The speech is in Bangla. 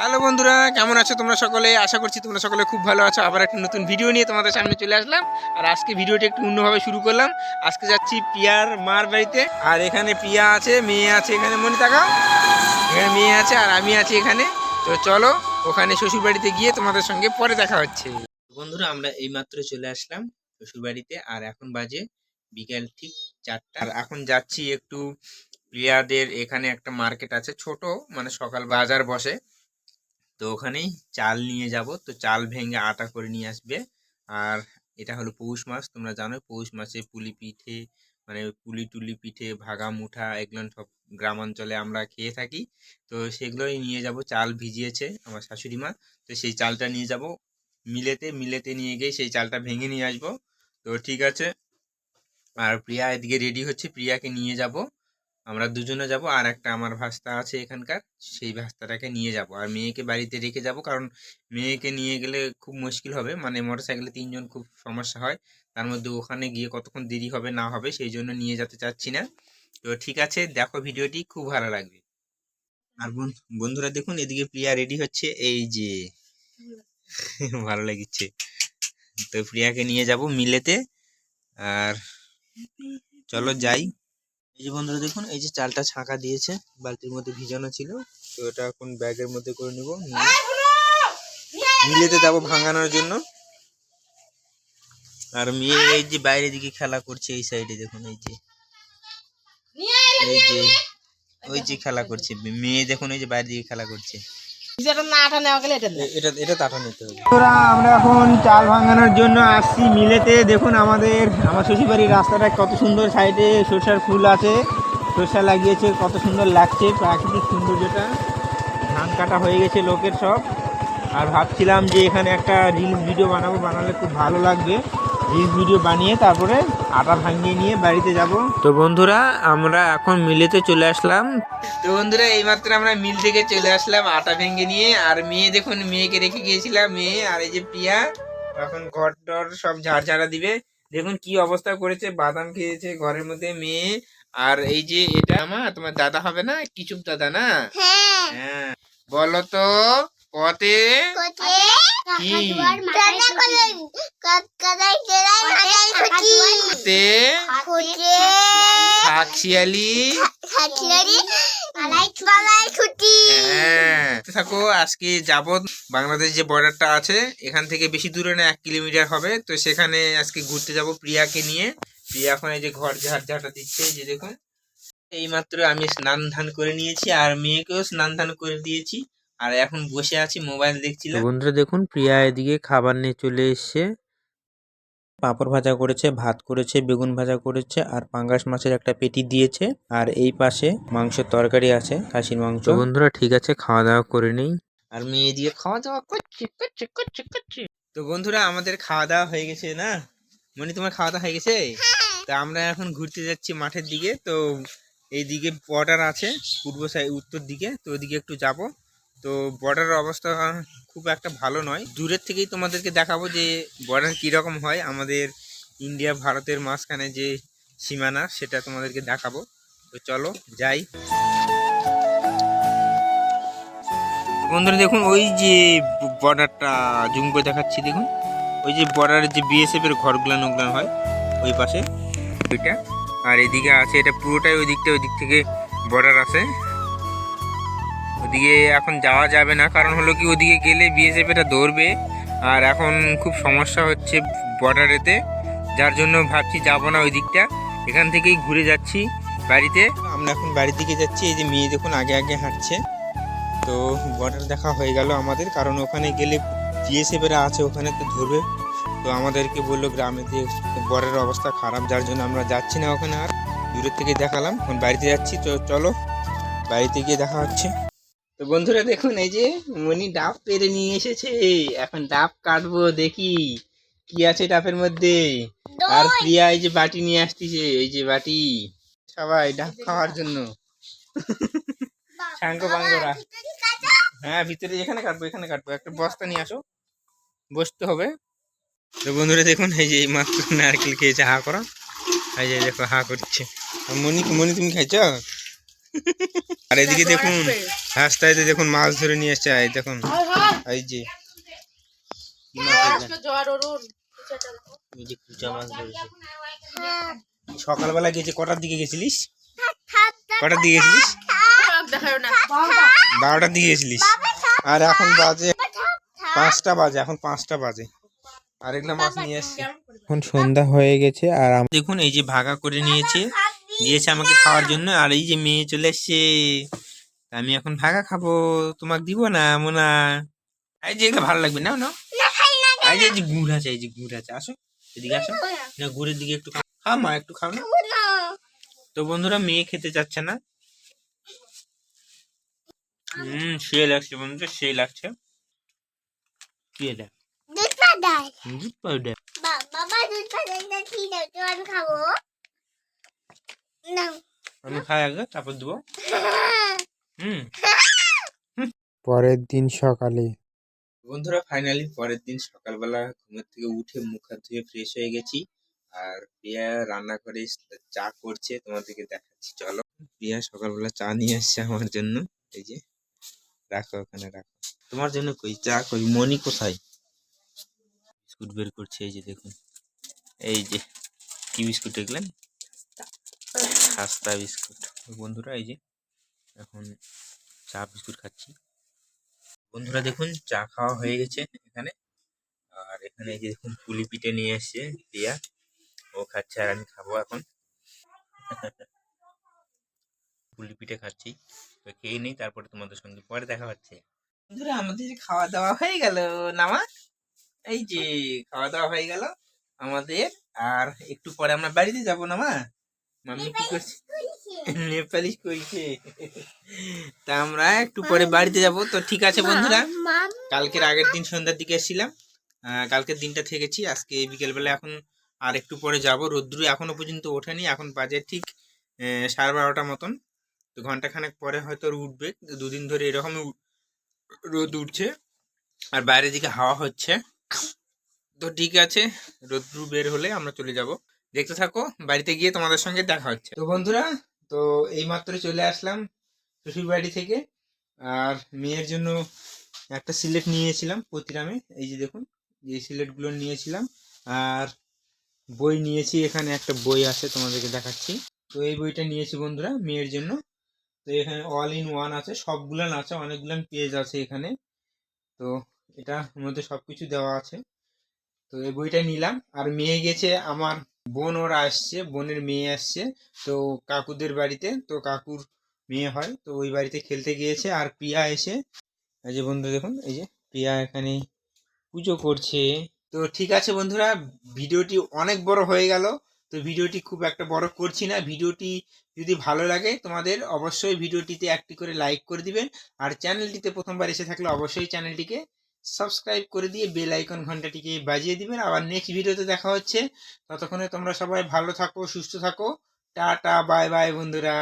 হ্যালো বন্ধুরা, কেমন আছো তোমরা সকলে? আশা করছি তোমরা সকলে খুব ভালো আছো। আবার একটা নতুন ভিডিও নিয়ে তোমাদের সামনে চলে আসলাম। আর আজকে ভিডিওটি একটু অন্যভাবে শুরু করলাম। আজকে যাচ্ছি পিয়ার মার বাড়িতে। আর এখানে পিয়া আছে, মেয়ে আছে এখানে মনে থাকা এখানে মেয়ে আছে আর আমি আছি এখানে। তো চলো, ওখানে শ্বশুর বাড়িতে গিয়ে তোমাদের সঙ্গে পরে দেখা হচ্ছে। বন্ধুরা, আমরা এইমাত্র চলে আসলাম শ্বশুর বাড়িতে আর এখন বাজে বিকেল ঠিক চারটা। আর এখন যাচ্ছি একটু প্রিয়াদের এখানে একটা মার্কেট আছে, ছোট। মানে সকাল বাজার বসে। তো ওখানেই চাল নিয়ে যাব। তো চাল ভেঙে আটা করে নিয়ে আসবে। আর এটা হলো পৌষ মাস, তোমরা জানো পৌষ মাসে পুলি পিঠে মানে পুলি টুলি পিঠে, ভাগা মুঠা, এগুলো সব গ্রামাঞ্চলে আমরা খেয়ে থাকি। তো সেগুলোই নিয়ে যাব, চাল ভিজিয়েছে আমার শাশুড়ি মা। তো সেই চালটা নিয়ে যাব। মিলেতে মিলেতে নিয়ে গিয়ে সেই চালটা ভেঙে নিয়ে আসব। তো ঠিক আছে। আর প্রিয়া এদিকে রেডি হচ্ছে, প্রিয়াকে নিয়ে যাব। আমরা দুজনে যাব, আর একটা আমার ভাস্তা আছে এখানকার, সেই ভাস্তাটাকে নিয়ে যাব। আর মেয়েকে বাড়িতে রেখে যাব, কারণ মেয়েকে নিয়ে গেলে খুব মুশকিল হবে। মানে মোটর সাইকেলে তিনজন খুব সমস্যা হয়, তার মধ্যে ওখানে গিয়ে কতক্ষণ দেরি হবে না হবে সেই জন্য নিয়ে যেতে চাচ্ছি না। তো ঠিক আছে, দেখো ভিডিওটি, খুব ভালো লাগবে। আর বন- বন্ধুরা দেখুন, এদিকে প্রিয়া রেডি হচ্ছে, এই যে ভালো লাগিচ্ছে তো প্রিয়াকে নিয়ে যাব মিলেতে, আর চলো যাই। এই যে বন্ধুরা দেখুন এই যে চালটা ছাঁকা দিয়েছে বালতির মধ্যে ভিজানো ছিল। তো এটা এখন ব্যাগের মধ্যে করে নিব মিলেতে যাব ভাঙানোর জন্য। আর মেয়ে এই যে বাইরে দিকে খেলা করছে এই সাইডে দেখুন এই যে। এই যে ওই যে খেলা করছে মেয়ে দেখুন এই যে বাইরের দিকে খেলা করছে। আমরা এখন চাল ভাঙানোর জন্য আসছি মিলেতে। দেখুন আমাদের আমার শ্বশুরবাড়ির রাস্তাটা কত সুন্দর সাইডে সরষার ফুল আছে। সরষা লাগিয়েছে কত সুন্দর লাগছে প্রাকৃতিক সৌন্দর্যটা। ধান কাটা হয়ে গেছে লোকের সব। আর ভাবছিলাম যে এখানে একটা রিলস ভিডিও বানাবো বানালে খুব ভালো লাগবে। রিলস ভিডিও বানিয়ে তারপরে আটা ভাঙিয়ে নিয়ে বাড়িতে যাব। তো বন্ধুরা আমরা এখন মিলেতে চলে আসলাম। তো বন্ধুরা এইমাত্র আমরা মিল থেকে চলে আসলাম আটা ভেঙে নিয়ে। আর মেয়ে দেখুন মেয়েকে রেখে গিয়েছিলাম মেয়ে আর এই যে পিয়া। এখন ঘর টর সব ঝাড় ঝাড়া দিবে। দেখুন কি অবস্থা করেছে বাদাম খেয়েছে ঘরের মধ্যে মেয়ে। আর এই যে এটা আমার তোমার দাদা হবে না? কিছু দাদা না? হ্যাঁ। বলো তো কতে? কি? খাকশিয়ালি? হ্যাঁ। থাকো আজকে যাব বাংলাদেশ যে বর্ডারটা আছে এখান থেকে বেশি দূরে না এক কিলোমিটার হবে। তো সেখানে আজকে ঘুরতে যাব প্রিয়াকে নিয়ে। প্রিয়া এখন এই যে ঘর ঝাড় ঝাঁটা দিচ্ছে এই যে দেখুন। এইমাত্র আমি স্নান ধান করে নিয়েছি আর মেয়েকেও স্নান ধান করে দিয়েছি। আর এখন বসে আছি মোবাইল দেখছিলাম বন্ধুরা দেখুন প্রিয়া এদিকে খাবার নিয়ে চলে এসছে। পাঁপড় ভাজা করেছে ভাত করেছে বেগুন ভাজা করেছে আর পাঙ্গাস মাছের একটা পেটি দিয়েছে। আর এই পাশে মাংসের তরকারি আছে খাসির মাংস। বন্ধুরা ঠিক আছে খাওয়া দাওয়া করে নেই। আর মেয়ে দিয়ে খাওয়া দাওয়া করছে করছে করছে করছে। তো বন্ধুরা আমাদের খাওয়া দাওয়া হয়ে গেছে না? মানে তোমার খাওয়া দাওয়া হয়ে গেছে? তা আমরা এখন ঘুরতে যাচ্ছি মাঠের দিকে। তো এইদিকে বর্ডার আছে পূর্ব সাইড উত্তর দিকে। তো ওইদিকে একটু যাব। তো বর্ডারের অবস্থা খুব একটা ভালো নয়। দূরের থেকেই তোমাদেরকে দেখাবো যে বর্ডার কীরকম হয়। আমাদের ইন্ডিয়া ভারতের মাঝখানে যে সীমানা, সেটা তোমাদেরকে দেখাবো। তো চলো, যাই। বন্ধুরা, দেখুন, ওই যে বর্ডারটা জুম করে দেখাচ্ছি, দেখুন। ওই যে বর্ডারের যে বিএসএফ এর ঘরগুলান, ওগুলান হয় ওই পাশে। ওইটা। আর এদিকে আছে, এটা পুরোটাই ওই দিকটা, ওই দিক থেকে বর্ডার আছে। ওদিকে এখন যাওয়া যাবে না, কারণ হলো কি ওদিকে গেলে বিএসএফ এটা ধরবে। আর এখন খুব সমস্যা হচ্ছে বর্ডারেতে যার জন্য ভাবছি যাব না ওই দিকটা। এখান থেকেই ঘুরে যাচ্ছি বাড়িতে। আমরা এখন বাড়ির দিকে যাচ্ছি, এই যে মেয়ে দেখুন আগে আগে হাঁটছে। তো বর্ডার দেখা হয়ে গেল আমাদের, কারণ ওখানে গেলে বিএসএফ এরা আছে, ওখানে তো ধরবে। তো আমাদেরকে বলল গ্রামে যে বর্ডারের অবস্থা খারাপ, যার জন্য আমরা যাচ্ছি না ওখানে আর। দূরের থেকে দেখালাম, এখন বাড়িতে যাচ্ছি, তো চলো বাড়িতে গিয়ে দেখা হচ্ছে। তো বন্ধুরা দেখুন এই যে মনি ডাব পেরে নিয়ে এসেছে। এখন ডাব কাটবো দেখি কি আছে ডাবের মধ্যে। আর প্রিয়া এই যে বাটি নিয়ে আসতেছে এই যে বাটি। সবাই ডাব খাওয়ার জন্য। সাঙ্গ পাঙ্গরা হ্যাঁ ভিতরে এখানে কাটবো এখানে কাটবো। একটা বস্তা নিয়ে আসো বসতে হবে। তো বন্ধুরা দেখুন এই যে এই মাত্র নারকেল খেয়েছে হা করা। এই যে দেখো হা করছে। মনি মনি তুমি খাইছ? আর এদিকে দেখুন রাস্তায় দেখুন মাছ ধরে নিয়ে এসছে এই দেখুন এই যে। কি মাছ এগুলা? এই যে কুচা মাছ ধরেছে। সকালবেলা গেছে কটার দিকে গেছিলিস? কটার দিকে গেছিলিস? বারোটার দিকে গেছিলিস? আর এখন বাজে পাঁচটা বাজে এখন পাঁচটা বাজে। আর এগুলো মাছ নিয়ে এসছে। এখন সন্ধ্যা হয়ে গেছে আর দেখুন এই যে ভাগা করে নিয়েছে। দিয়েছে আমাকে খাওয়ার জন্য আর এই যে মেয়ে চলে এসছে। আমি এখন ভাগা খাব তোমাকে দিব না মোনা। এই যে এগুলো ভালো লাগবে না না এই যে এই যে গুড় আছে এই যে গুড় আছে আসো এদিকে আসো। না গুড়ের দিকে একটু খাও। মা একটু খাও না? তো বন্ধুরা মেয়ে খেতে চাচ্ছে না। হুম সে লাগছে বন্ধুরা সে লাগছে। কি এটা দুধ পাউডার দুধ পাউডার বাবা দুধ পাউডারটা কি দাও তো আমি খাব। আমি খাই আগে তারপর দেবো। হুম। পরের দিন সকালে। বন্ধুরা ফাইনালি পরের দিন সকালবেলা ঘুমের থেকে উঠে মুখ হাত ধুয়ে ফ্রেশ হয়ে গেছি। আর প্রিয়া রান্না করে চা করছে তোমাদেরকে দেখাচ্ছি। চলো প্রিয়া সকালবেলা চা নিয়ে আসছে আমার জন্য। এই যে রাখো ওখানে রাখো। তোমার জন্য কই? চা কই? মনি কোথায়? বিস্কুট বের করছে এই যে দেখুন। এই যে কি বিস্কুট দেখলেন? খাস্তা বিস্কুট। বন্ধুরা এই যে, এখন চা বিস্কুট খাচ্ছি। বন্ধুরা দেখুন, চা খাওয়া হয়ে গেছে এখানে। আর এখানে এই যে দেখুন, পুলি পিঠে নিয়ে এসছে দিয়া। ও খাচ্ছে আর আমি খাব এখন। পুলি পিঠে খাচ্ছি। তো খেয়ে নেই, তারপরে তোমাদের সঙ্গে পরে দেখা হচ্ছে। বন্ধুরা, আমাদের খাওয়া দাওয়া হয়ে গেল, নামা। এই যে খাওয়া দাওয়া হয়ে গেল আমাদের। আর একটু পরে আমরা বাড়িতে যাব না মা মাম্মি কি করছে? নেপালি কইছে তা আমরা একটু পরে বাড়িতে যাব। তো ঠিক আছে বন্ধুরা। কালকের আগের দিন সন্ধ্যার দিকে এসেছিলাম। কালকের দিনটা থেকেছি। আজকে বিকেলবেলা এখন আর একটু পরে যাব। রোদ্রু এখনও পর্যন্ত ওঠেনি। এখন বাজে ঠিক সাড়ে বারোটা মতন। তো ঘণ্টা খানেক পরে হয়তো উঠবে। দুদিন ধরে এরকম রোদ উঠছে। আর বাইরের দিকে হাওয়া হচ্ছে। তো ঠিক আছে রোদ্রু বের হলে আমরা চলে যাব। দেখতে থাকো, বাড়িতে গিয়ে তোমাদের সঙ্গে দেখা হচ্ছে। তো বন্ধুরা, তো এইমাত্র চলে আসলাম শ্বশুর বাড়ি থেকে। আর মেয়ের জন্য একটা সিলেট নিয়েছিলাম প্রতিরামে। এই যে দেখুন, এই সিলেটগুলো নিয়েছিলাম। আর বই নিয়েছি, এখানে একটা বই আছে, তোমাদেরকে দেখাচ্ছি। তো এই বইটা নিয়েছি বন্ধুরা, মেয়ের জন্য। তো এখানে অল ইন ওয়ান আছে সবগুলান আছে অনেকগুলান পেজ আছে এখানে। তো এটার মধ্যে সবকিছু দেওয়া আছে। তো এই বইটা নিলাম। আর মেয়ে গেছে আমার বোন ওরা আসছে, বোনের মেয়ে আসছে। তো কাকুদের বাড়িতে, তো কাকুর মেয়ে হয়, তো ওই বাড়িতে খেলতে গিয়েছে। আর প্রিয়া এসে, এই যে বন্ধু দেখুন, এই যে প্রিয়া এখানে পুজো করছে। তো ঠিক আছে বন্ধুরা, ভিডিওটি অনেক বড় হয়ে গেল। তো ভিডিওটি খুব একটা বড় করছি না। ভিডিওটি যদি ভালো লাগে তোমাদের, অবশ্যই ভিডিওটিতে একটি করে লাইক করে দিবেন। আর চ্যানেলটিতে প্রথমবার এসে থাকলে অবশ্যই চ্যানেলটিকে সাবস্ক্রাইব করে দিয়ে বেল আইকন ঘন্টাটিকে বাজিয়ে দিবেন। আবার নেক্সট ভিডিওতে দেখা হচ্ছে। ততক্ষণে তোমরা সবাই ভালো থাকো, সুস্থ থাকো। টাটা বাই বাই বন্ধুরা।